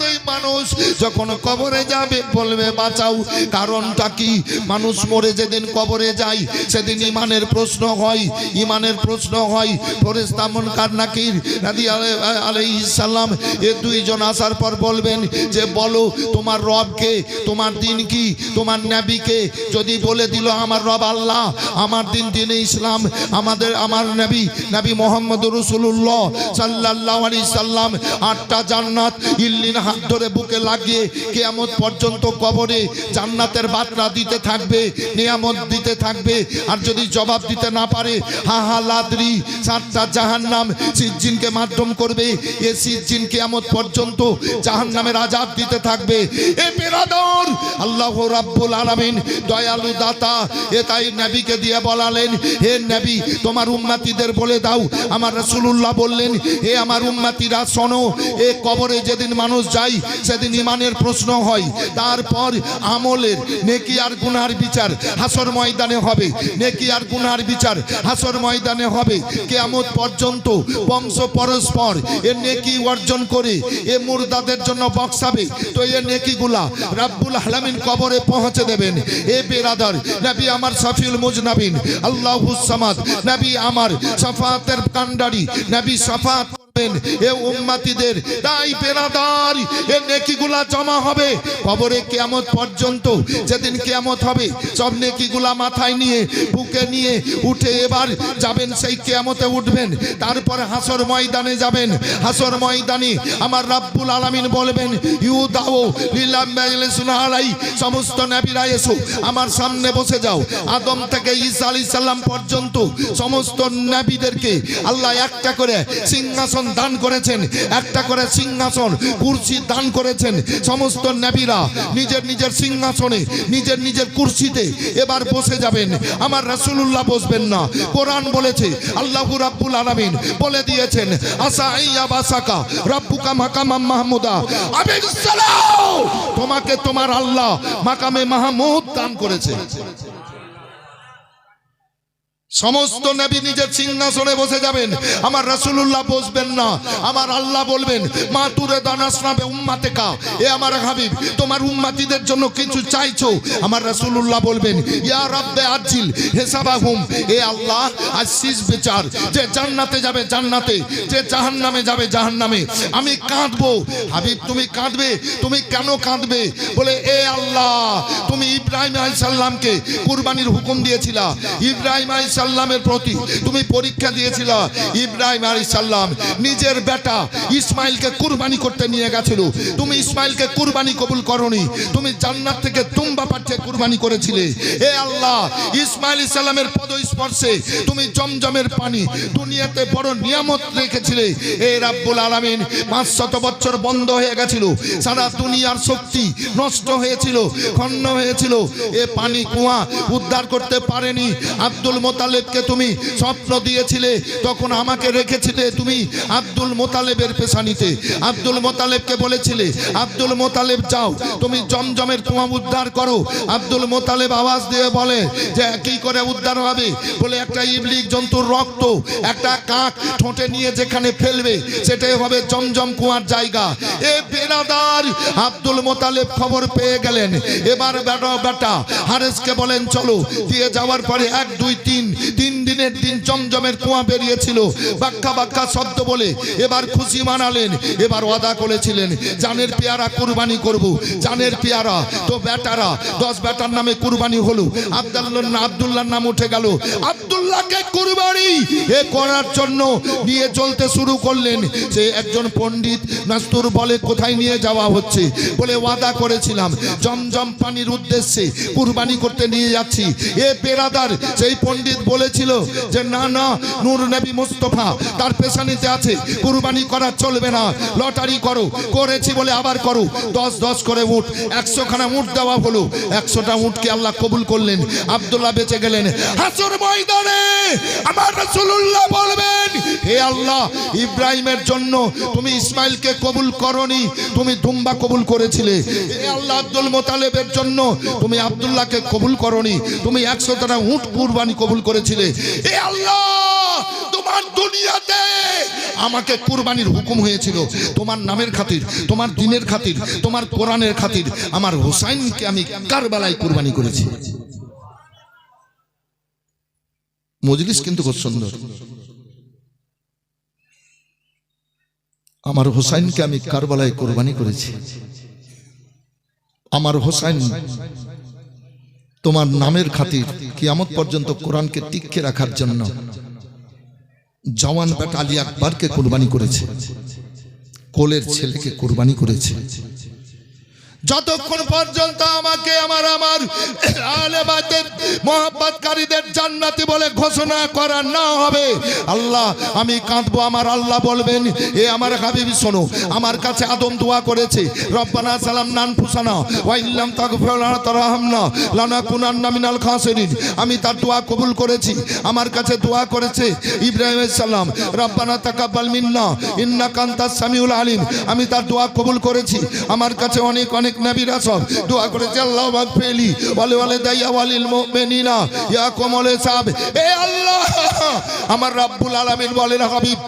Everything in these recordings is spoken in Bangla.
প্রত্যেক মানুষ যখন কবরে যাবে, বলবে, বাঁচাও। কারণটা কি? মানুষ মরে যেদিন কবরে যায়, সেদিন ইমানের প্রশ্ন হয়, ইমানের প্রশ্ন হয়। ফরেস্তামন কার নাকির নাদি আলাই সাল্লাম এ দুইজন আসার পর বলবেন যে, বলো, তোমার রবকে তোমার দিন কি? তোমার নাবিকে যদি বলে দিল, আমার রব আল্লাহ, আমার দিন দিনে ইসলাম, আমাদের, আমার নবী নবী মোহাম্মদ রসুল্লাহ সাল্লাহ আলি সাল্লাম, আটটা জান্নাত, ইল্লিন হাত ধরে বুকে লাগিয়ে কেয়ামত পর্যন্ত কবরে জান্নাতের বাতরা দিতে থাকবে, নিয়ামত দিতে থাকবে। আর যদি জবাব দিতে না পারে, হা হা লাদরি সাতটা জাহান্নাম সিজ্জিনকে মাধ্যম করবে। এ সিজ্জিন কেয়ামত পর্যন্ত জাহান্নামের আজাব দিতে থাকবে। এ বেরাদর আল্লাহ রাব্বুল আলামিন দয়ালু দাতা, এ তাই নবীকে দিয়ে বলালেন, হে নবী, তোমার উম্মাতিদের বলে দাও। আমার রাসূলুল্লাহ বললেন, হে আমার উম্মাতিরা, শোনো, এ কবরে যেদিন মানুষ যায় সেদিন ইমানের প্রশ্ন হয়। তারপর আমলের নেকি আর গুনার বিচার হাসর ময়দানে হবে। নেকি আর গুনার বিচার হাসর ময়দানে হবে। কেয়ামত পর্যন্ত বংশ পরস্পর এ নেকি অর্জন করে, এ মুর্দাদের জন্য বক্সাবে। তো এ নেকিগুলা রাব্বুল হালামিন কবরে পৌঁছে দেবেন। এ বেরাদার নবী আমার সফিউল মুজনাবিন আল্লাহুস সামাদ, নবী আমার সাফাতের কান্ডারি নবী সাফাত তারপর হাসর ময়দানে যাবেন। হাসর ময়দানে আমার রাব্বুল আলামিন বলবেন, ইউ দাও সমস্ত নবীরা এসো, আমার সামনে বসে যাও। আদম থেকে ঈসা আলাইহিস সালাম পর্যন্ত সমস্ত নবীদেরকে আল্লাহ একটা করে সিংহাসন দান করেছেন, একটা করে সিংহাসন, কুরসি দান করেছেন, সমস্ত নবীরা নিজের নিজের সিংহাসনে, নিজের নিজের কুরসিতে এবার বসে যাবেন। আমার রাসূলুল্লাহ বসবেন না। কোরআন বলেছে, আল্লাহু রাব্বুল আলামিন বলে দিয়েছেন, আসা আইয়া বাসাকা রাব্বুকা মাকামাম মাহমুদা। সালাম! তোমাকে তোমার আল্লাহ মাকামে মাহমুদ দান করেছে। সমস্ত নবী নিজের সিংহাসনে বসে যাবেন। আমার রাসূলুল্লাহ বসবেন না। আমার আল্লাহ বলবেন, মা তুরে দানাসনাবে উম্মাতে কা। এ আমার হাবিব, তোমার উম্মাতিদের জন্য কিছু চাইছো? আমার রাসূলুল্লাহ বলবেন, ইয়া রাব্বে আজিল হিসাবাহুম। এ আল্লাহ, আজ শেষ বিচার যে জান্নাতে যাবে জান্নাতে, যে জাহান্নামে যাবে জাহান্নামে। আমি কাঁদবো। হাবিব, তুমি কাঁদবে? তুমি কেন কাঁদবে? বলে, এ আল্লাহ, তুমি ইব্রাহিম আলাইহিস সালামকে কুরবানির হুকুম দিয়েছিলা। ইব্রাহিম আলাইহিস সাল্লামের প্রতি তুমি পরীক্ষা দিয়েছিল, ইব্রাহিম আলী সাল্লাম নিজের বেটা ইসমাইলকে কুরবানি করতে নিয়ে গেছিল। তুমি ইসমাইলকে কুরবানি কবুল করনি, তুমি জান্নাত থেকে তুম্বা পাঠিয়ে কুরবানি করেছিলে। হে আল্লাহ, ইসমাইল ইসলামের পদ স্পর্শে তুমি জমজমের পানি দুনিয়াতে বড় নিয়ামত রেখেছিলে। হে রাব্বুল আলামিন পাঁচ শত বছর বন্ধ হয়ে গেছিল, সারা দুনিয়ার শক্তি নষ্ট হয়েছিল খন্ন হয়েছিল। এ পানি কুয়া উদ্ধার করতে পারেনি। আব্দুল মোতালেবকে তুমি স্বপ্ন দিয়েছিলে, তখন আমাকে রেখেছিলে তুমি আব্দুল মোতালেবের পেশানিতে। আব্দুল মোতালেবকে বলেছিলে, আব্দুল মোতালেব, যাও, তুমি জমজমের কুয়া উদ্ধার করো। আব্দুল মোতালেব আওয়াজ দিয়ে বলে যে, কি করে উদ্ধার হবে? বলে, একটা ইবলিক জন্তুর রক্ত, একটা কাক ঠোঁটে নিয়ে যেখানে ফেলবে, সেটাই হবে জমজম কুয়ার জায়গা। এ বেরাদার আব্দুল মোতালেব খবর পেয়ে গেলেন। এবার বেটা, হারেসকে বলেন, চলো, দিয়ে যাওয়ার পরে এক, দুই, তিন তিন দিনের দিন জমজমের কুয়া বেরিয়েছিল। বাক্কা বাক্কা শব্দ বলে এবার খুশি মানালেন, এবার ওয়াদা করেছিলেন, জানের পেয়ারা কুরবানি করব, জানের পেয়ারা, তো বেটারা, দশ বেটার নামে কুরবানি হলো। আব্দুল্লাহ আব্দুল্লাহর নাম উঠে গেল। আব্দুল্লাহকে কুরবানি! এ করার জন্য নিয়ে চলতে শুরু করলেন। সে একজন পণ্ডিত, নাস্তুর বলে কোথায় নিয়ে যাওয়া হচ্ছে বলে ওয়াদা করেছিলাম। জমজম পানির উদ্দেশ্যে কুরবানি করতে নিয়ে যাচ্ছি। এ পেরাদার সেই পণ্ডিত বলেছিল যে না না, নূর নবী মুস্তফা, তার পেশানিতে আছে। কুরবানি করা চলবে না। লটারি করো। করেছি বলে আবার করো। দশ দশ করে উঠ একশো খানা উঠ দেওয়া হলো। একশোটা উঠকে আল্লাহ কবুল করলেন। আব্দুল্লাহ বেঁচে গেলেন। হাসর ময়দানে আমার রাসূলুল্লাহ বলবেন, হে আল্লাহ, ইব্রাহিমের জন্য তুমি ইসমাইলকে কবুল করনি, তুমি দুম্বা কবুল করেছিলে। হে আল্লাহ আব্দুল মোতালেবের জন্য তুমি আব্দুল্লাহকে কবুল করনি, তুমি একশো টাকা উঠ কুরবানি কবুল করেছিলে। আল্লাহ, তোমার দুনিয়াতে আমাকে কুরবানির হুকুম হয়েছিল। তোমার নামের খাতির, তোমার দিনের খাতির, তোমার কোরআনের খাতির, আমার হোসাইনকে আমি কারবালায় কুরবানি করেছি। মজলিস কিন্তু খুব সুন্দর। আমার হোসাইনকে আমি কারবালায় কোরবানি করেছি। আমার হোসাইন তোমার নামের খাতির কিয়ামত পর্যন্ত কোরআনকে টিকে রাখার জন্য জওয়ান বেটা আলী আকবরকে কোরবানি করেছে। কোলের ছেলেকে কোরবানি করেছে। যতক্ষণ পর্যন্ত আমাকে, আমার আমার আলেবাদের, মোহাব্বতকারীদের জান্নাতি বলে ঘোষণা করা না হবে, আল্লাহ, আমি কাঁদবো। আমার আল্লাহ বলবেন, এ আমার হাবিবি, শোনো, আমার কাছে আদম দোয়া করেছে, রব্বানা সালাম নান ফুসানা ওয়াইল্লাম তাগফিরানা তারহামনা লানা কুনান্না মিনাল খাসিরিন। আমি তার দোয়া কবুল করেছি, আমার কাছে দোয়া করেছে ইব্রাহিম সালাম, রব্বানা তাকাব্বাল মিন্না ইন্না আনতাস সামিউল আলিম। আমি তার দোয়া কবুল করেছি, আমার কাছে অনেক অনেক নবীরা সব দোয়া করেছে, আল্লাহ মাগফিরলি ওয়ালি ওয়ালি দাইয়া ওয়ালিল মুমিনিনা। ইয়া কমলে সাব। এ আল্লাহ, আমার রাব্বুল আলামিন বলেন, হাবিব,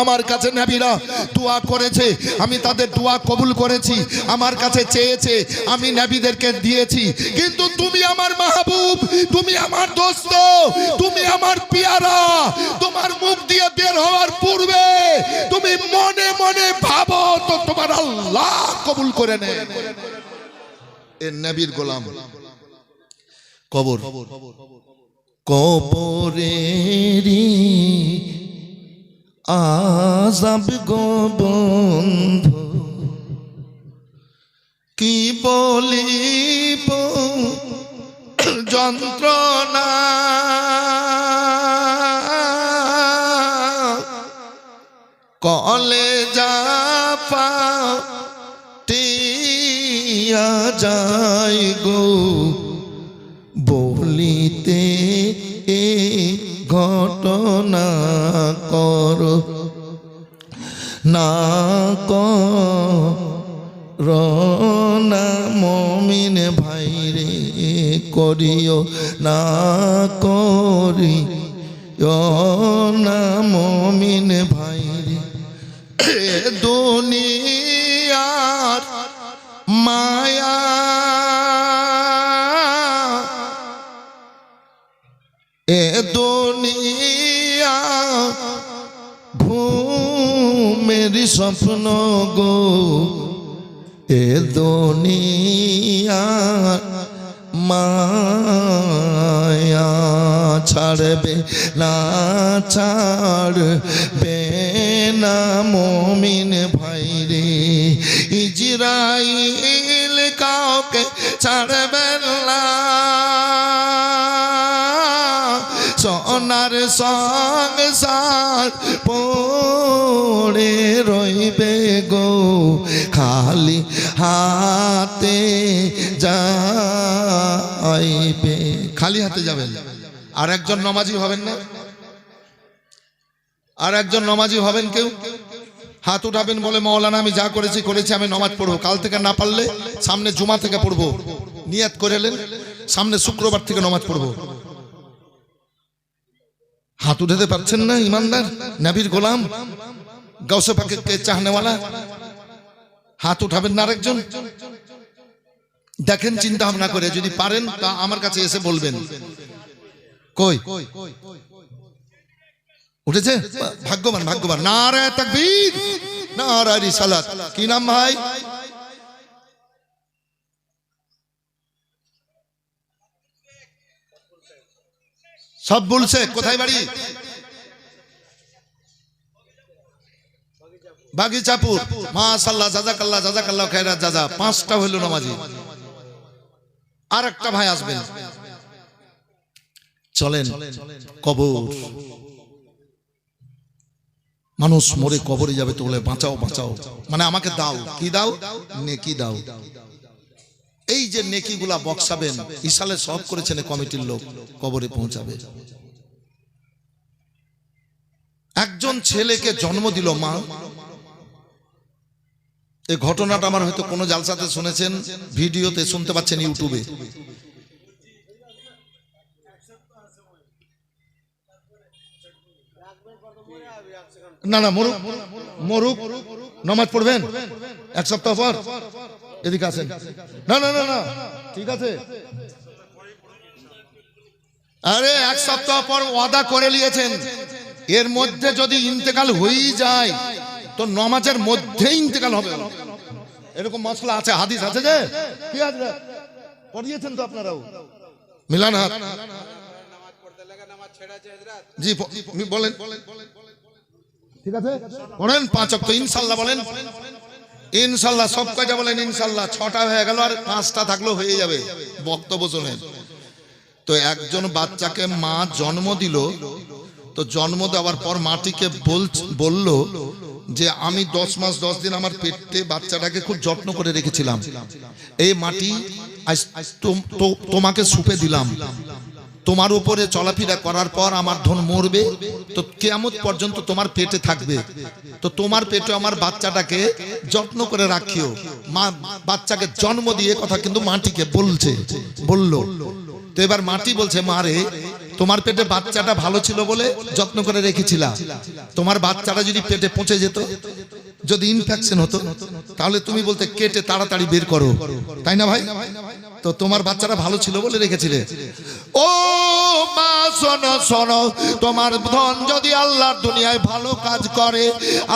আমার কাছে নবীরা দোয়া করেছে। আমি তাদের দোয়া কবুল করেছি, আমার কাছে চেয়েছে, আমি নবীদেরকে দিয়েছি। কিন্তু তুমি আমার মাহবুব, তুমি আমার দোস্ত, তুমি আমার পিয়ারা। তোমার মুখ দিয়ে বের হওয়ার পূর্বে তুমি মনে মনে ভাবো তো আল্লাহ কবুল করে নে। এ নবীর গোলাম। কবর। কবরেরি আজাব গো বন্ধু, কি বলিব যন্ত্রণা? কলে যাপা যায় গো। বলিতে এ ঘটনা কর। না কর না মমিন ভাইরে করিও না করি না মমিন ভাইরে দুনিয়ার মায়া। এ দুনিয়া ঘুমের স্বপ্ন গো। এ দুনিয়া মায়া ছাড়বে না ছাড়বে না। কাউকে ছাড়বে না। সোনার সংসার পড়ে রইবে গো, খালি হাতে যাইবে। খালি হাতে যাবেন। আর একজন নমাজি হবেন না? আর একজন নমাজি হবেন কেউ? হাত উঠাবেন বলে, মৌলানা, আমি যা করেছি করেছি, আমি নমাজ পড়ব। কাল থেকে না পারলে সামনে জুমা থেকে পড়ব। নিয়াত করে এলেন, সামনে শুক্রবার থেকে নমাজ পড়ব। হাত উঠাতে পারছেন না ইমানদার, নাবির গোলাম, গাউসে পাকে চাহনেওয়ালা। হাত উঠাবেন না আরেকজন। দেখেন, চিন্তা ভাবনা করে, যদি পারেন, তা আমার কাছে এসে বলবেন। কই? উঠেছে? ভাগ্যবান ভাগ্যবান। নারায় তাকবীর। নারায় রিসালাত। কি নাম ভাই? সব বলছে কোথায় বাড়ি? বাগিচাপুর। মাশাল্লাহ জাজাকাল্লাহ জাজাকাল্লাহ খায়রাত, জাজা। পাঁচটা হইল নামাজি। আর একটা ভাই আসবেন। চলেন, কবর। মানুষ মরে কবরে যাবে তো বলে, বাঁচাও বাঁচাও। মানে আমাকে দাও। কি দাও? নেকি দাও। এই যে নেকিগুলা বক্সাবেন ইসালে সব করেছেন কমিটির লোক, কবরে পৌঁছাবে। একজন ছেলেকে জন্ম দিল মা। এই ঘটনাটা আমার হয়তো কোনো জালসাতে শুনেছেন, ভিডিওতে শুনতে পাচ্ছেন ইউটিউবে। না না মরুক মরুক নমাজ পড়বেন? এক সপ্তাহ পর। এদিকে আসেন। না না না না ঠিক আছে। আরে এক সপ্তাহ পর ওয়াদা করে নিয়েছেন। এর মধ্যে যদি ইন্তেকাল হয়েই যায় তো নমাজের মধ্যে ইন্তেকাল হবে। এরকম মশলা আছে হাদিস আছে যে? কি আছে? পড়িয়েছেন তো আপনারাও। মিলান হাত। জি, বলেন। ঠিক আছে? পড়েন, পাঁচ অক্ট ইনশাল্লাহ বলেন। ইনশাল্লাহ সব কয়টা বলেন, ইনশাল্লাহ। ছটা হয়ে গেল আর পাঁচটা থাকলেও হয়ে যাবে। বক্তব্য শোনেন। তো একজন বাচ্চাকে মা জন্ম দিল, তো জন্ম দেওয়ার পর মাটিকে বল বলল যে, আমি দশ মাস, দশ দিন আমার পেটে বাচ্চাটাকে খুব যত্ন করে রেখেছিলাম। এই মাটি তোমাকে সুপে দিলাম। তোমার উপরে চলাফেরা করার পর আমার ধন মরবে। তো কেমন পর্যন্ত তোমার পেটে থাকবে। তো তোমার পেটে আমার বাচ্চাটাকে যত্ন করে রাখিও। মা বাচ্চাকে জন্ম দিয়ে কথা কিন্তু মাটিকে বলছে, বলল। তো এবার মাটি বলছে মারে তোমার পেটে বাচ্চাটা ভালো ছিল বলে যত্ন করে রেখেছিলা। তোমার বাচ্চাটা যদি পেটে পচে যেত, যদি ইনফেকশন হতো, তাহলে তুমি বলতে কেটে তাড়াতাড়ি বের করো। তাই না ভাই? তো তোমার বাচ্চারা ভালো ছিল বলে রেখেছিলে? ও মা, শোনো শোনো, তোমার ধন যদি আল্লাহর দুনিয়ায় ভালো কাজ করে,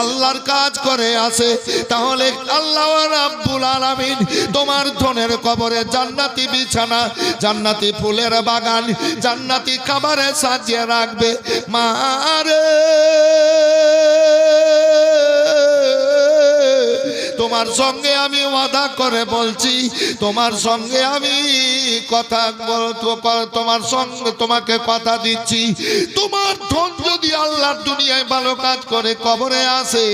আল্লাহর কাজ করে আসে, তাহলে আল্লাহ রাব্বুল আলামিন তোমার ধনের কবরে জান্নাতি বিছানা, জান্নাতি ফুলের বাগান, জান্নাতি খাবারে সাজিয়ে রাখবে। মারে তোমার সঙ্গে আমি ওয়াদা করে বলছি, তোমার সঙ্গে আমি কথা তোমার সঙ্গে তোমাকে কথা দিচ্ছি। তোমার ধন যদি আল্লাহর দুনিয়ায় ভালো কাজ করে কবরে আসে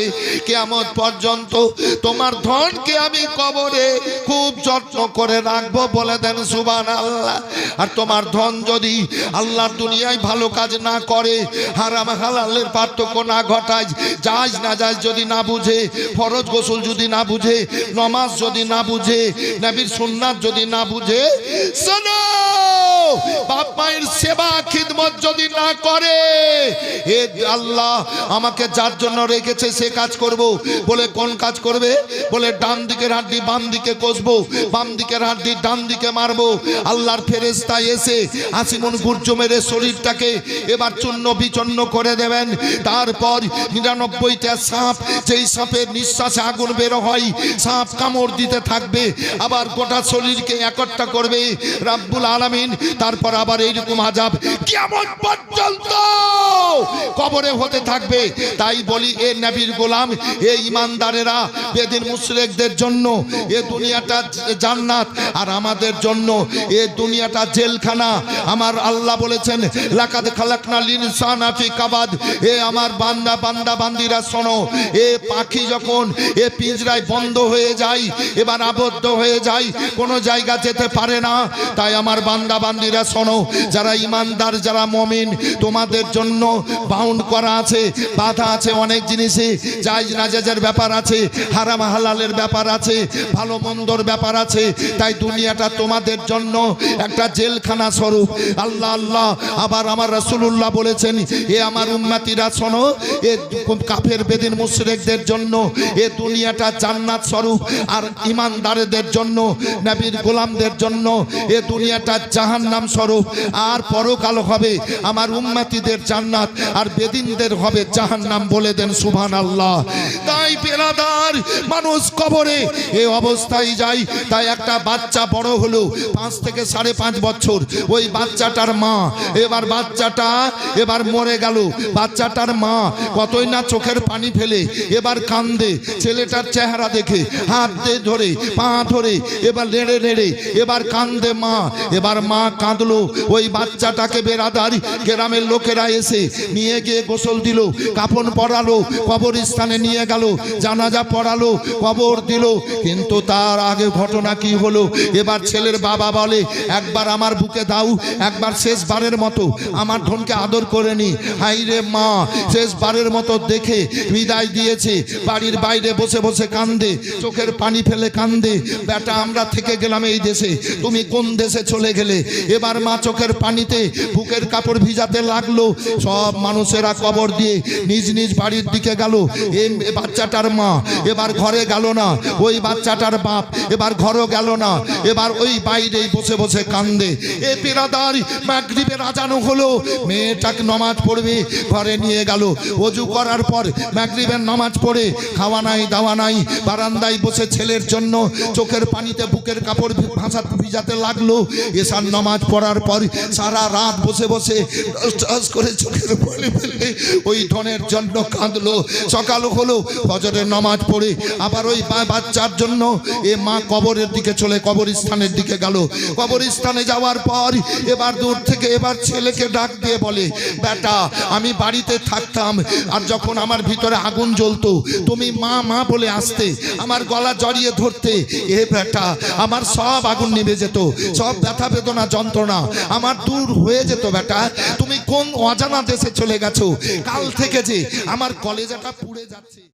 কেমন পর্যন্ত তোমার ধনকে আমি কবরে খুব যত্ন করে রাখব বলে দেন সুবান আল্লাহ আর তোমার ধন যদি আল্লাহর দুনিয়ায় ভালো কাজ না করে, হারাম হালালের পার্থক্য না ঘটায় যাজ না যাজ যদি না বুঝে, ফরজ গোসল যদি না বুঝে, নমাজ যদি না বুঝে, নবীর সুন্নাত যদি না বুঝে, শোনো, বাপ মায়ের সেবা, খিদমত যদি না করে, এ আল্লাহ আমাকে যার জন্য রেখেছে সে কাজ করব। বলে কোন কাজ করবে? বলে ডান দিকের হাড্ডি বাম দিকে কষবো, বাম দিকের হাড্ডি ডান দিকে মারবো। আল্লাহর ফেরেস্তায় এসে আসিমন গুর্জ শরীরটাকে এবার চূর্ণ বিচন্ন করে দেবেন। তারপর নিরানব্বইটা সাপ, যেই সাপের নিঃশ্বাসে আগুন বেরো হয় সাপ কামড় দিতে থাকবে, আবার গোটা শরীরকে একট্টা করবে রাব্বুল আলামিন, তারপর আবার এইরকম আজাব কেমন পর্যন্ত কবরে হতে থাকবে। তাই বলি, এ নবীর গোলাম, এ ইমানদারেরা বেদিন মুশরিকদের জন্য, এ দুনিয়াটা জান্নাত, আর আমাদের জন্য এ দুনিয়াটা জেলখানা। আমার আল্লাহ বলেছেন, লাকাদ খালাকনা লিনসানা ফি কাবাদ। এ আমার বান্দা বান্দা, বান্দিরা, শোনো, এ পাখি যখন, এ পিঞ্জরায় বন্ধ হয়ে যায় এবার আবদ্ধ হয়ে যায় কোনো জায়গা যেতে পারে না। তাই আমার বান্দা বান্দিরা শোনো, যারা ইমানদার, যারা মমিন, তোমাদের জন্য বাউন্ড করা আছে, বাধা আছে অনেক জিনিসে। জায়জ নাজাজের ব্যাপার আছে, হারাম হালালের ব্যাপার আছে, ভালো মন্দর ব্যাপার আছে। তাই দুনিয়াটা তোমাদের জন্য একটা জেলখানা স্বরূপ। আল্লাহ আল্লাহ, আবার আমার রাসূলুল্লাহ বলেছেন, এ আমার উম্মাতিরা শোনো, এ কাফের বেদিন মুশরিকদের জন্য এ দুনিয়াটা জান্নাত স্বরূপ আর ইমানদারদের জন্য, নবীর গোলামদের জন্য এ দুনিয়াটা জাহান্নাম স্বরূপ। আর পরকাল হবে আমার উম্মাতিদের জান্নাত আর বেদিনদের হবে জাহান্নাম বলে দেন সুভান আল্লাহ তাই পেরাদার মানুষ কবরে এ অবস্থায় যায়। তাই একটা বাচ্চা বড় হলো, পাঁচ থেকে সাড়ে পাঁচ বছর। ওই বাচ্চাটার মা, এবার বাচ্চাটা এবার মরে গেল। বাচ্চাটার মা কতই না চোখের পানি ফেলে, এবার কান্দে। ছেলেটার চেহারা দেখে, হাত দিয়ে ধরে, পা ধরে, এবার নেড়ে নেড়ে, এবার কান্দে মা। এবার মা কাঁদলো। ওই বাচ্চাটাকে বেরাদারি গ্রামের লোকেরা এসে নিয়ে গিয়ে গোসল দিল কাফন পরালো, কবরস্থানে নিয়ে গেল জানাজা পড়ালো, কবর দিল, কিন্তু তার আগে ঘটনা কি হলো? এবার ছেলের বাবা বলে, একবার আমার বুকে দাও, একবার শেষবারের মতো আমার ধনকে আদর করে নি। হাই রে মা, শেষবারের মতো দেখে বিদায় দিয়েছে, বাড়ির বাইরে বসে বসে কান্দে, চোখের পানি ফেলে কান্দে, বেটা, আমরা থেকে গেলাম এই দেশে, তুমি কোন দেশে চলে গেলে? এবার মা চোখের পানিতে বুকের কাপড় ভিজাতে লাগল, সব মানুষেরা কবর দিয়ে নিজ নিজ বাড়ির দিকে গেল বাচ্চাটার মা, এবার ঘরে গেল না। ওই বাচ্চাটার বাপ, এবার ঘরও গেল না। এবার ওই বাইরেই বসে বসে কান্দে। এ পেরাদার মাগরিবের আজানো হলো। মেয়েটাকে নমাজ পড়বে, ঘরে নিয়ে গেল। অজু করার পর মাগরিবের নামাজ পড়ে, খাওয়া নাই, দাওয়া নাই, বারান্দায় বসে ছেলের জন্য চোখের পানিতে বুকের কাপড় ভাষা ভিজাতে লাগল। এসার নামাজ পড়ার পর সারা রাত বসে বসে করে চোখের পানি ফেলে ওই ধনের জন্য কাঁদলো। সকাল হলো ফজরের নামাজ পড়ে আবার ওই বাচ্চার জন্য এ মা কবরের দিকে চলে, কবরস্থানের দিকে গেল। কবরস্থানে যাওয়ার পর এবার দূর থেকে এবার ছেলেকে ডাক দিয়ে বলে, বেটা, আমি বাড়িতে থাকতাম আর যখন আমার ভিতরে আগুন জ্বলতো, তুমি মা মা বলে আসতে, আমার গলা জড়িয়ে ধরতে, এ বেটা, আমার সব আগুন নিভে যেত, সব ব্যথা বেদনা, যন্ত্রণা আমার দূর হয়ে যেত, বেটা। তুমি কোন অজানা দেশে চলে গেছো? কাল থেকে যে আমার কলেজাটা পুড়ে যাচ্ছে।